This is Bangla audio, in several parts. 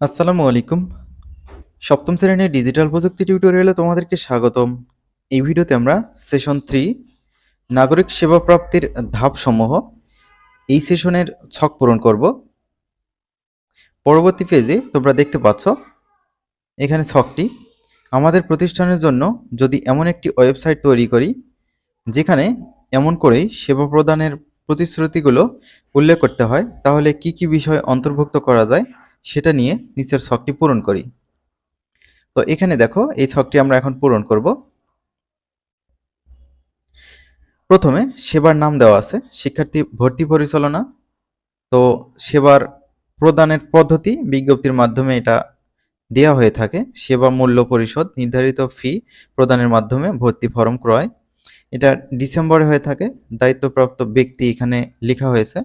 আসসালামু আলাইকুম। সপ্তম শ্রেণির ডিজিটাল প্রযুক্তি টিউটোরিয়ালে তোমাদেরকে স্বাগতম। এই ভিডিওতে আমরা সেশন থ্রি, নাগরিক সেবা প্রাপ্তির ধাপসমূহ, এই সেশনের ছক পূরণ করব। পরবর্তী পেজে তোমরা দেখতে পাচ্ছ এখানে ছকটি। আমাদের প্রতিষ্ঠানের জন্য যদি এমন একটি ওয়েবসাইট তৈরি করি, যেখানে এমন করেই সেবা প্রদানের প্রতিশ্রুতিগুলো উল্লেখ করতে হয়, তাহলে কি কি বিষয় অন্তর্ভুক্ত করা যায় সেটা নিয়ে নিচের ছকটি পূরণ করি। তো এখানে দেখো, এই ছকটি আমরা এখন পূরণ করব। প্রথমে সেবার নাম দেওয়া আছে, শিক্ষার্থী ভর্তি পরিচালনা। তো সেবার প্রদানের পদ্ধতি বিজ্ঞপ্তির মাধ্যমে এটা দেওয়া হয়ে থাকে। সেবা মূল্য পরিশোধ, নির্ধারিত ফি প্রদানের মাধ্যমে ভর্তি ফর্ম ক্রয়। এটা ডিসেম্বরে হয়ে থাকে, দায়িত্বপ্রাপ্ত ব্যক্তি এখানে লেখা হয়েছে।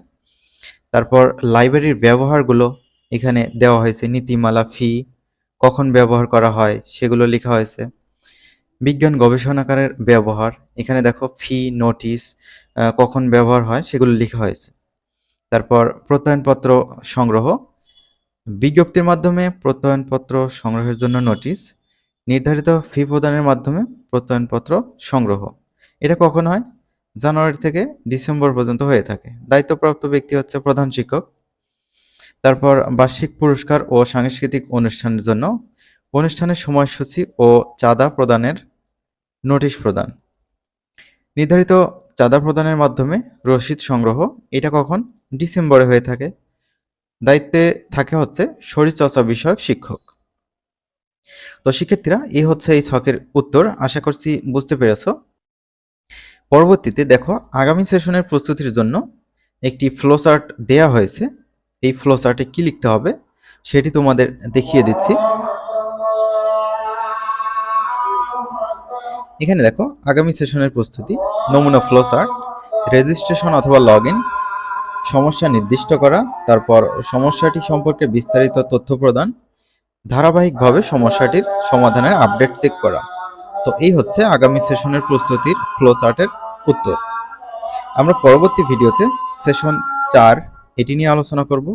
তারপর লাইব্রেরির ব্যবহারগুলো এখানে দেওয়া হয়েছে নীতিমালা, ফি, কখন ব্যবহার করা হয়, সেগুলো লেখা হয়েছে। বিজ্ঞান গবেষণাকারের ব্যবহার, এখানে দেখো ফি, নোটিশ কখন ব্যবহার হয়, সেগুলো লেখা হয়েছে। তারপর প্রত্যয়নপত্র সংগ্রহ, বিজ্ঞপ্তির মাধ্যমে প্রত্যয়নপত্র সংগ্রহের জন্য নোটিশ, নির্ধারিত ফি প্রদানের মাধ্যমে প্রত্যয়নপত্র সংগ্রহ। এটা কখন হয়? জানুয়ারি থেকে ডিসেম্বর পর্যন্ত হয়ে থাকে। দায়িত্বপ্রাপ্ত ব্যক্তি হচ্ছে প্রধান শিক্ষক। তারপর বার্ষিক পুরস্কার ও সাংস্কৃতিক অনুষ্ঠানের জন্য অনুষ্ঠানের সময়সূচি ও চাঁদা প্রদানের নোটিশ প্রদান। নির্ধারিত চাঁদা প্রদানের মাধ্যমে রসিদ সংগ্রহ, এটা কখন? ডিসেম্বরে হয়ে থাকে। দায়িত্বে থাকে হচ্ছে শরীরচর্চা বিষয়ক শিক্ষক। তো শিক্ষার্থীরা এই হচ্ছে এই ছকের উত্তর। আশা করছি বুঝতে পেরেছ। পরবর্তীতে দেখো, আগামী সেশনের প্রস্তুতির জন্য একটি ফ্লোচার্ট দেয়া হয়েছে। এই ফ্লোচার্টে কি লিখতে হবে? সেটি তোমাদের দেখিয়ে দিচ্ছি। এখানে দেখো, আগামী সেশনের প্রস্তুতি, নমুনা ফ্লোচার্ট রেজিস্ট্রেশন অথবা লগ সমস্যা নির্দিষ্ট করা, তারপর সমস্যাটি সম্পর্কে বিস্তারিত তথ্য প্রদান, ধারাবাহিকভাবে সমস্যাটির সমাধানের আপডেট চেক করা। তো এই হচ্ছে আগামী সেশনের প্রস্তুতির ফ্লোচার্টের উত্তর। আমরা পরবর্তী ভিডিওতে সেশন চার এটি নিয়ে আলোচনা করব।